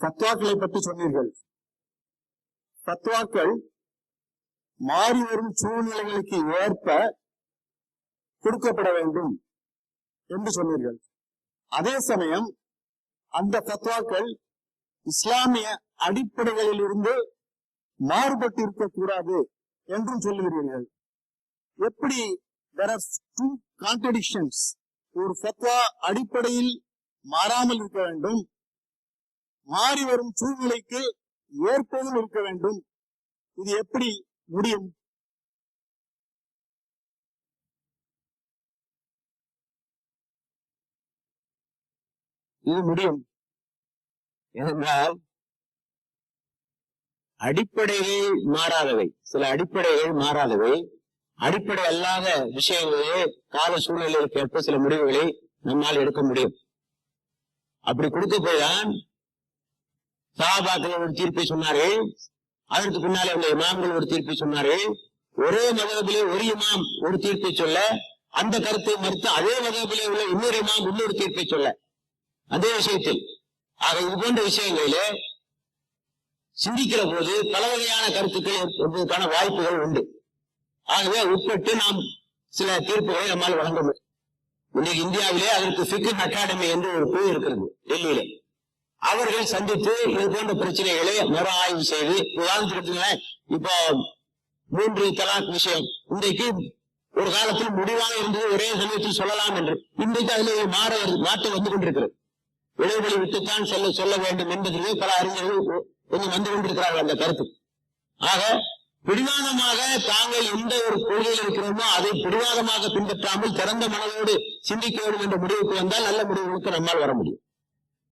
ஃபத்வாக்களை பற்றி சொன்னீர்கள். ஃபத்வாக்கள் மாறி வரும் சூழ்நிலைகளுக்கு ஏற்ப கொடுக்கப்பட வேண்டும் என்று சொன்னீர்கள். அதே சமயம் அந்த ஃபத்வாக்கள் இஸ்லாமிய அடிப்படைகளில் இருந்து மாறுபட்டு இருக்கக்கூடாது என்றும் சொல்லுகிறீர்கள். எப்படி there are two contradictions. ஒரு ஃபத்வா அடிப்படையில் மாறாமல் இருக்க வேண்டும் மாறி வரும் சூழ்நிலைக்கு ஏற்பதும் இருக்க வேண்டும். இது எப்படி முடியும்? இது முடியும். ஏனென்றால் அடிப்படைகள் மாறாதவை. சில அடிப்படைகள் மாறாதவை. அடிப்படை அல்லாத விஷயங்களே கால சூழ்நிலைகளுக்கு ஏற்ப சில முடிவுகளை நம்மால் எடுக்க முடியும். அப்படி கொடுக்க போய்தான் சாபாக்கள் ஒரு தீர்ப்பை சொன்னாரு. அதற்கு பின்னாலே உள்ள இமாம்கள் ஒரு தீர்ப்பை சொன்னாரு. ஒரே மதபிலே ஒரு இமாம் ஒரு தீர்ப்பை சொல்ல அந்த கருத்தை மறுத்து அதே மதபிலே உள்ள இன்னொரு இமாம் இன்னொரு தீர்ப்பை சொல்ல. அதே விஷயத்தில் ஆக இது போன்ற விஷயங்களிலே சிந்திக்கிற போது பல வகையான கருத்துக்கள் ஏற்படுவதற்கான வாய்ப்புகள் உண்டு. ஆகவே உட்பட்டு நாம் சில தீர்ப்புகளை நம்மால் வழங்க முடியும். இன்னைக்கு இந்தியாவிலே அதற்கு சிக்கன் அகாடமி என்று ஒரு குழு இருக்கிறது டெல்லியிலே. அவர்கள் சந்தித்து இது போன்ற பிரச்சனைகளை மறு ஆய்வு செய்து உதாரணத்துக்கு இப்போ மூன்று தலாக் விஷயம். இன்றைக்கு ஒரு காலத்தில் முடிவாக இருந்தது ஒரே சமயத்தில் சொல்லலாம் என்று. இன்றைக்கு அதில் மாற மாற்றம் வந்து கொண்டிருக்கிறது. இடைவெளி விட்டுத்தான் சொல்ல சொல்ல வேண்டும் என்பதிலே பல அறிஞர்கள் கொஞ்சம் வந்து கொண்டிருக்கிறார்கள் அந்த கருத்து. ஆக பிடிவாதமாக தாங்கள் எந்த ஒரு கொள்கையில் இருக்கிறோமோ அதை பிடிவாதமாக பின்பற்றாமல் திறந்த மனதோடு சிந்திக்க வேண்டும் என்ற முடிவுக்கு வந்தால் நல்ல முடிவுகளுக்கு நம்மால் வர முடியும்.